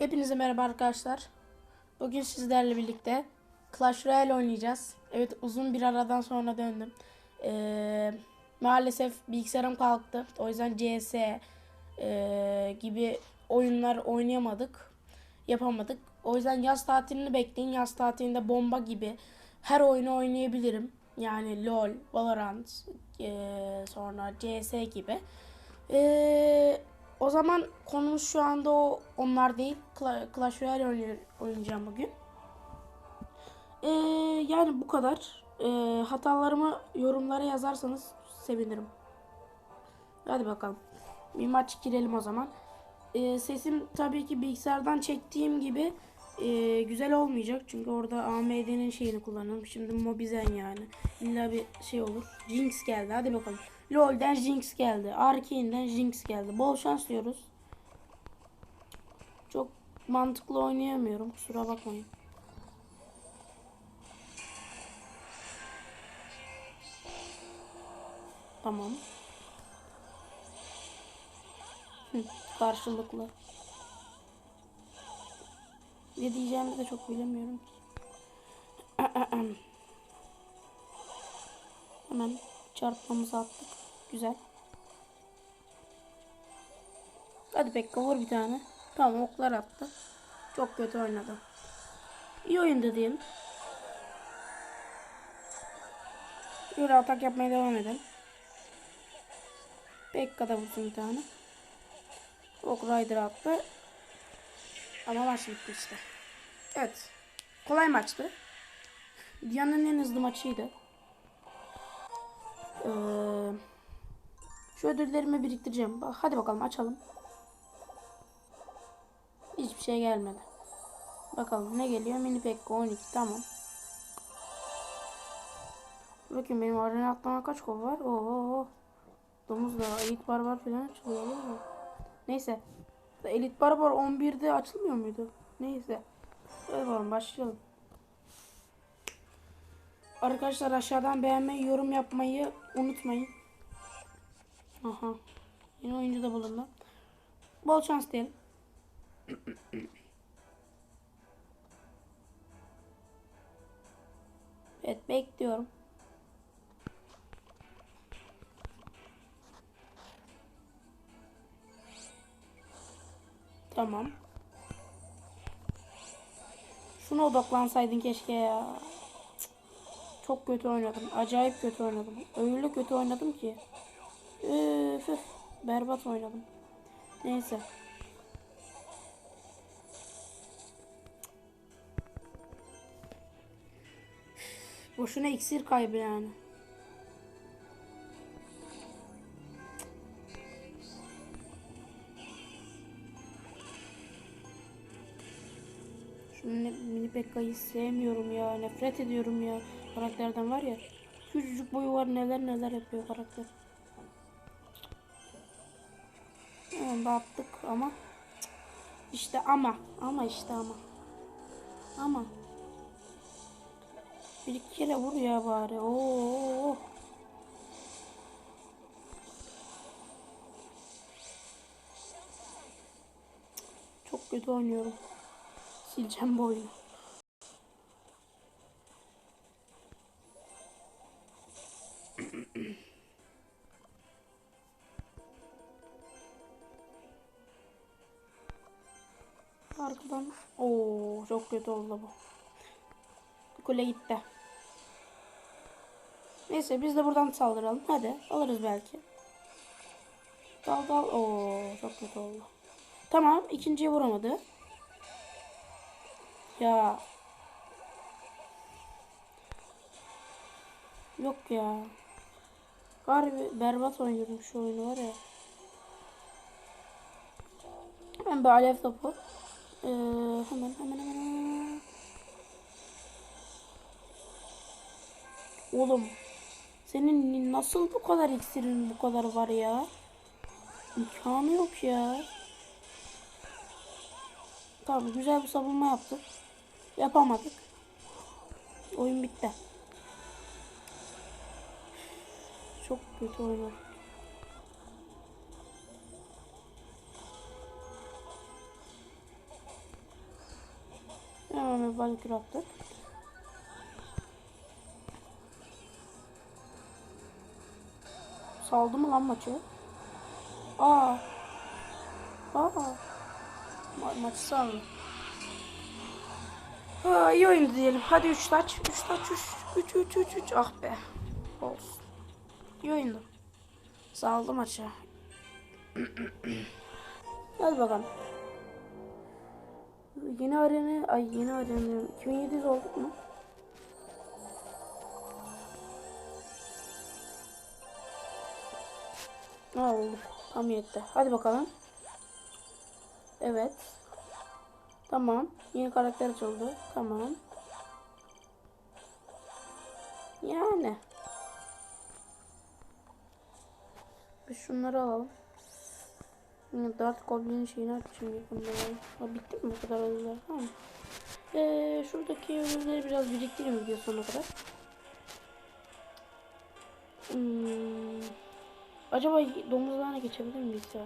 Hepinize merhaba arkadaşlar. Bugün sizlerle birlikte Clash Royale oynayacağız. Evet uzun bir aradan sonra döndüm. Ee, maalesef bilgisayarım kalktı. O yüzden CS ee, gibi oyunlar oynayamadık. Yapamadık. O yüzden yaz tatilini bekleyin. Yaz tatilinde bomba gibi her oyunu oynayabilirim. Yani LoL, Valorant, ee, sonra CS gibi. Ee, o zaman konumuz şu anda o onlar değil. Cla- Clash Royale oynuyor, oynayacağım bugün. Ee, yani bu kadar. Ee, hatalarımı yorumlara yazarsanız sevinirim. Hadi bakalım. Bir maç girelim o zaman. Ee, sesim tabii ki bilgisayardan çektiğim gibi e, güzel olmayacak. Çünkü orada AMD'nin şeyini kullanıyorum. Şimdi Mobizen yani. İlla bir şey olur. Jinx geldi. Hadi bakalım. LoL'den Jinx geldi. Arkane'den Jinx geldi. Bol şans diyoruz. Çok mantıklı oynayamıyorum. Kusura bakmayın. Tamam. Karşılıklı. Ne diyeceğimi de çok bilemiyorum. Hemen çarpmamızı attık. Güzel. Hadi Pekka vur bir tane. Tamam oklar attı. Çok kötü oynadı. İyi oyundu diyelim. Böyle atak yapmaya devam edelim. Pekka da vursun bir tane. Ok Rider attı. Ama maç bitti işte. Evet. Kolay maçtı. Dünyanın en hızlı maçıydı. Ee, şu ödüllerimi biriktireceğim. Bak, Hadi bakalım açalım. Hiçbir şey gelmedi. Bakalım ne geliyor? Mini Pekka 12 tamam. Bakın benim arena atlama kaç kol var? Oo. Domuz da elit barbar falan açılıyor değil mi? Neyse. Elit barbar 11'de açılmıyor muydu? Neyse. Hadi bakalım başlayalım. Arkadaşlar aşağıdan beğenmeyi, yorum yapmayı unutmayın. Aha. Yeni oyuncu da bulundu. Bol şans diyelim. Evet bekliyorum. Tamam. Şuna odaklansaydın keşke ya. Çok kötü oynadım. Acayip kötü oynadım. Öyle kötü oynadım ki. Üf, üf. Berbat oynadım. Neyse. Boşuna iksir kaybı yani. Şu mini, mini Pekka'yı sevmiyorum ya. Nefret ediyorum ya. Karakterden var ya. Küçücük boyu var neler neler yapıyor karakter. Evet, battık ama. İşte ama. Ama işte ama. Ama. Bir iki kere vur ya bari. Oo. Çok kötü oynuyorum. Sileceğim bu. Çok kötü oldu bu. Kule gitti. Neyse biz de buradan saldıralım. Hadi alırız belki. Dal dal. Oo, çok kötü oldu. Tamam ikinciye vuramadı. Ya. Yok ya. Harbi berbat oynuyorum şu oyunu var ya. Hemen bir alev topu. Ee, hemen hemen hemen. Oğlum. Senin nasıl bu kadar iksirin bu kadar var ya? İmkanı yok ya. Tamam güzel bir savunma yaptık. Yapamadık. Oyun bitti. Çok kötü oynadık. Attık. Saldı mı lan maçı? Aa. Aa. Ma maçı saldı. Ha, iyi oyundu diyelim. Hadi 3 taç. 3 taç 3 3 3 3 3. Ah be. Olsun. İyi oyundu. Saldı maçı. Hadi bakalım. Yeni arena, ay yeni arena. 2700 olduk mu? Ha oldu. Tam yetti. Hadi bakalım. Evet. Tamam. Yeni karakter açıldı. Tamam. Yani. Biz şunları alalım. Yine Dart Goblin'in şeyini açacağım yakında. Ha, bitti mi bu kadar ödüller? Tamam. Ee, şuradaki ödülleri biraz biriktireyim video sonuna kadar. Hmm. Acaba domuzlarına geçebilir miyiz ya?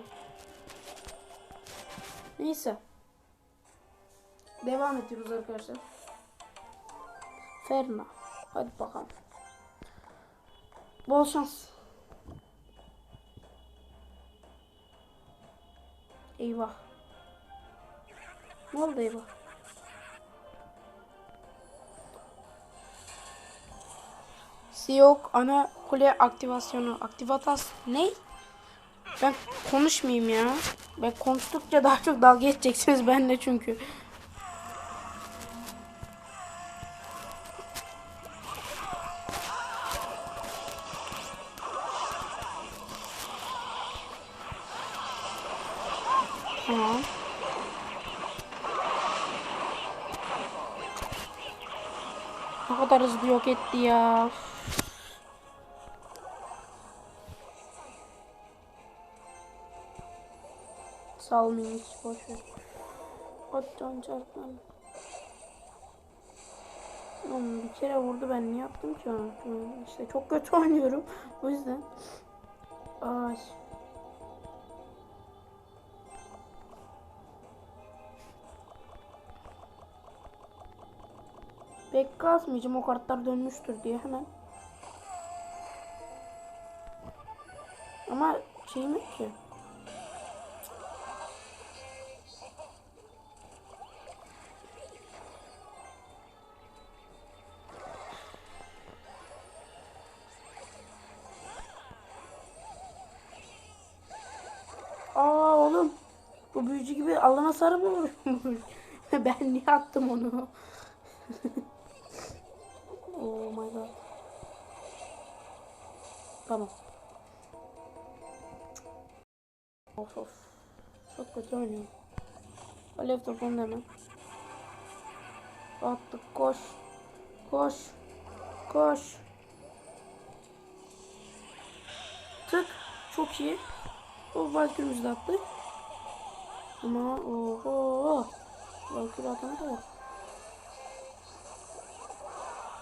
Neyse. Devam ediyoruz arkadaşlar. Ferna. Hadi bakalım. Bol şans. Eyvah. Ne oldu eyvah? Siyok ana kule aktivasyonu. Aktivatas ne? Ben konuşmayayım ya. Ben konuştukça daha çok dalga geçeceksiniz benimle çünkü. Yok etti ya. Salmayın hiç boş ver. Hadi can çarpmam. Oğlum bir kere vurdu ben niye yaptım ki onu? İşte çok kötü oynuyorum. O yüzden. Ay. Pek kasmayacağım o kartlar dönmüştür diye hemen. Ama şeyim yok ki. Aa oğlum. Bu büyücü gibi alana sarı mı ben niye attım onu? Tamam. Of of. Çok kötü oynuyorum. Alev topunu hemen. Attık koş. Koş. Koş. Tık. Çok iyi. O Valkyrie'mizi de attık. Ama oho. Valkyrie atana kadar.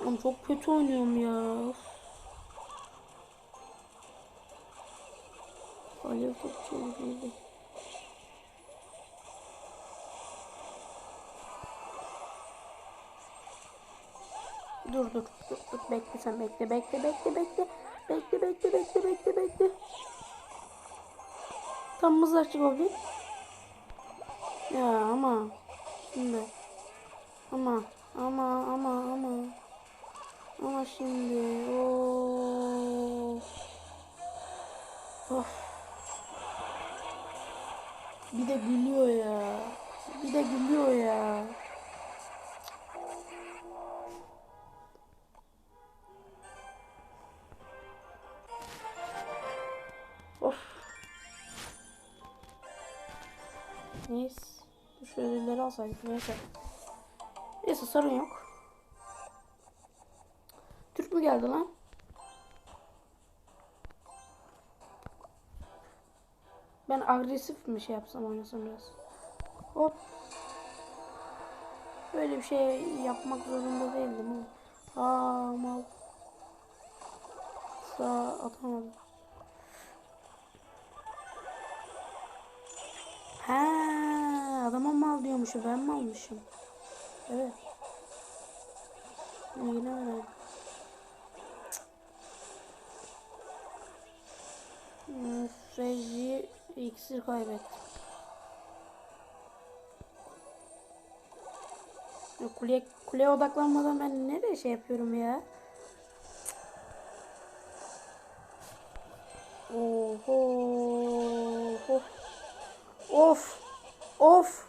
Oğlum çok kötü oynuyorum ya. Of. Alev topçu oldu. Dur dur dur dur. Bekle sen bekle bekle bekle bekle. Bekle bekle bekle bekle bekle. Tam mızrakçı goblin Ya ama. Şimdi. Ama ama ama ama. Ama şimdi. O of bir de gülüyor ya bir de gülüyor ya Of. Neyse. Şu ödülleri alsaydık. Neyse. Neyse sorun yok. Türk mü geldi lan? Ben agresif mi şey yapsam oynasam biraz. Hop. Böyle bir şey yapmak zorunda değildim. Aa mal. Sağ atamadım. Ha, adama mal diyormuşum. Ben mi almışım? Evet. Yine öyle. Hmm, Reji iksir kaybetti. Ya Kuleye, kuleye odaklanmadan ben nereye şey yapıyorum ya? Oho. Of. Of. Of.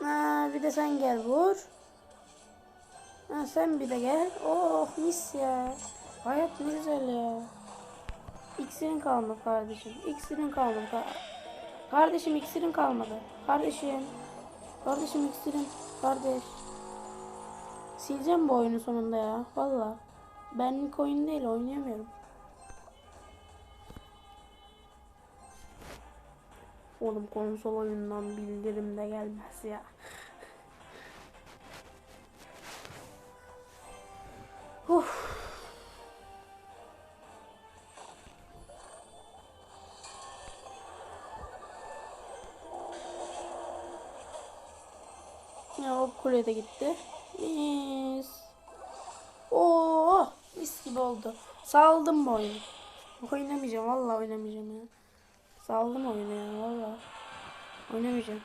Ha, bir de sen gel vur. Ha, sen bir de gel. Oh mis ya. Hayat ne güzel ya. İksirin kalmadı kardeşim. İksirin kalmadı. Ka- kardeşim iksirin kalmadı. Kardeşim. Kardeşim iksirin. Kardeş. Sileceğim bu oyunu sonunda ya. Valla. Benlik oyun değil oynayamıyorum. Oğlum konsol oyundan bildirim de gelmez ya. Uf. Ya o kule de gitti. Mis. Oo, mis gibi oldu. Saldım bu oyunu. Oynamayacağım vallahi oynamayacağım ya. Saldım oyunu ya valla. Oynamayacağım.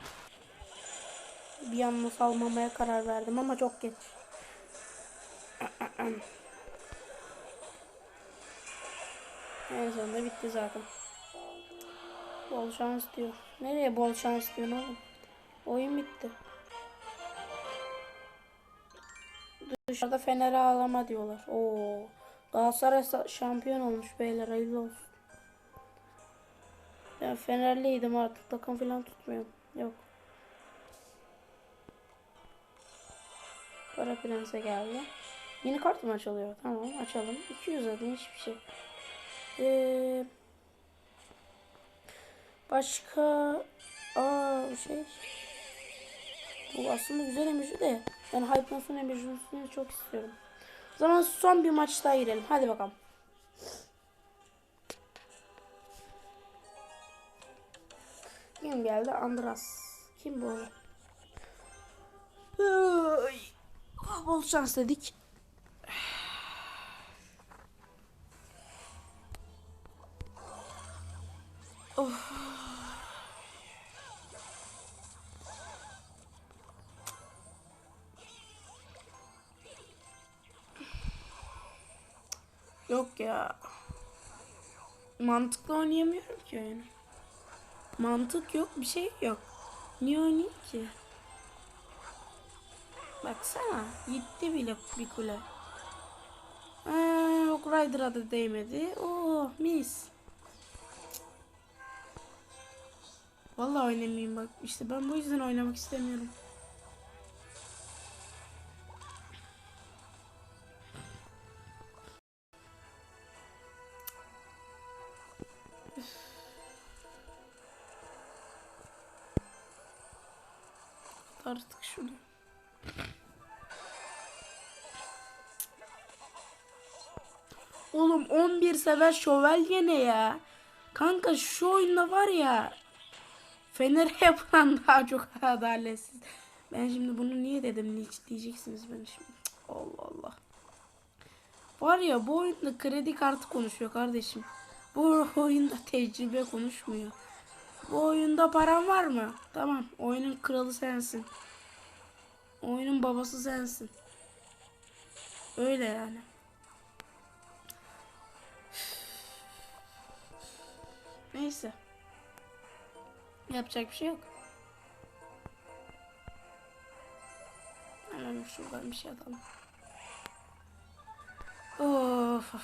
Bir anda salmamaya karar verdim ama çok geç. en sonunda bitti zaten. Bol şans diyor. Nereye bol şans diyorsun oğlum? Oyun bitti. Dışarıda Fener'e ağlama diyorlar. Oo. Galatasaray sa- şampiyon olmuş beyler hayırlı olsun. Ben Fenerliydim artık takım falan tutmuyorum. Yok. Para Prens'e geldi. Yeni kart mı açılıyor? Tamam açalım. 200 zaten hiçbir şey. Ee, başka aa şey bu aslında güzel emoji de ben Hype'ın son emojisini çok istiyorum. O zaman son bir maç daha girelim. Hadi bakalım. Kim geldi? Andras. Kim bu? Ay. Bol şans dedik. Of. Yok ya. Mantıklı oynayamıyorum ki oyunu. Mantık yok, bir şey yok. Niye oynayayım ki? Baksana, gitti bile bir kule. Ee, ok Rider'a da değmedi. Oh, mis. Vallahi oynamayayım bak. İşte ben bu yüzden oynamak istemiyorum. Sever şövalye ne ya? Kanka şu oyunda var ya Fener'e yapılan daha çok adaletsiz. Ben şimdi bunu niye dedim hiç diyeceksiniz ben şimdi. Allah Allah. Var ya bu oyunda kredi kartı konuşuyor kardeşim. Bu oyunda tecrübe konuşmuyor. Bu oyunda paran var mı? Tamam oyunun kralı sensin. Oyunun babası sensin. Öyle yani. Neyse. Yapacak bir şey yok. Hemen şuradan bir şey atalım. Of.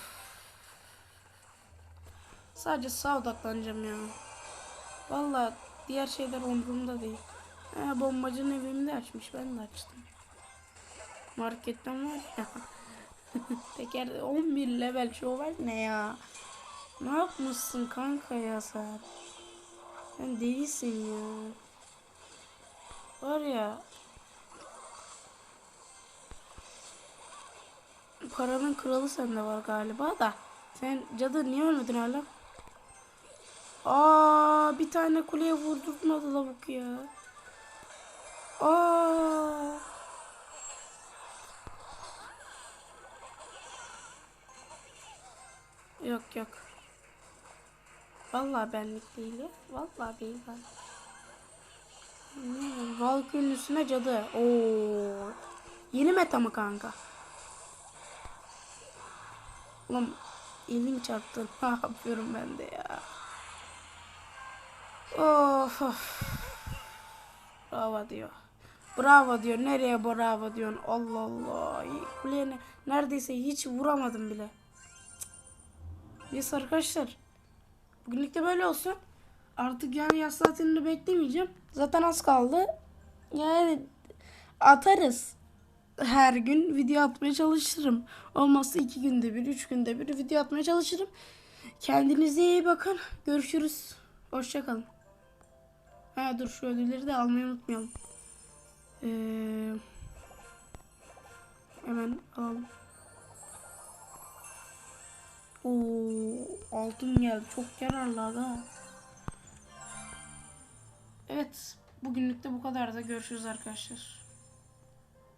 Sadece sağ odaklanacağım ya. Vallahi diğer şeyler umurumda değil. Ha, bombacının evimi de açmış. Ben de açtım. Marketten var ya. Teker 11 level şovel ne ya? Ne yapmışsın kanka ya sen? Sen değilsin ya. Var ya. Paranın kralı sende var galiba da. Sen cadı niye ölmedin hala? Aa bir tane kuleye vurdurtmadı lavuk ya. Aa. Yok yok. Vallahi benlik değil. Vallahi değil ben. Hmm, Valkyrie'nin üstüne cadı. Oo. Yeni meta mı kanka? Ulan elim çarptı. Ne yapıyorum ben de ya? Of. Bravo diyor. Bravo diyor. Nereye bravo diyorsun? Allah Allah. Kuleye ne- neredeyse hiç vuramadım bile. Neyse arkadaşlar. Bugünlük de böyle olsun. Artık yani yaz tatilini beklemeyeceğim. Zaten az kaldı. Yani atarız. Her gün video atmaya çalışırım. Olmazsa iki günde bir, üç günde bir video atmaya çalışırım. Kendinize iyi bakın. Görüşürüz. Hoşçakalın. Ha dur şu ödülleri de almayı unutmayalım. Ee, hemen alalım. Oo, altın geldi. Çok yararlı aga. Evet. Bugünlük de bu kadar da görüşürüz arkadaşlar.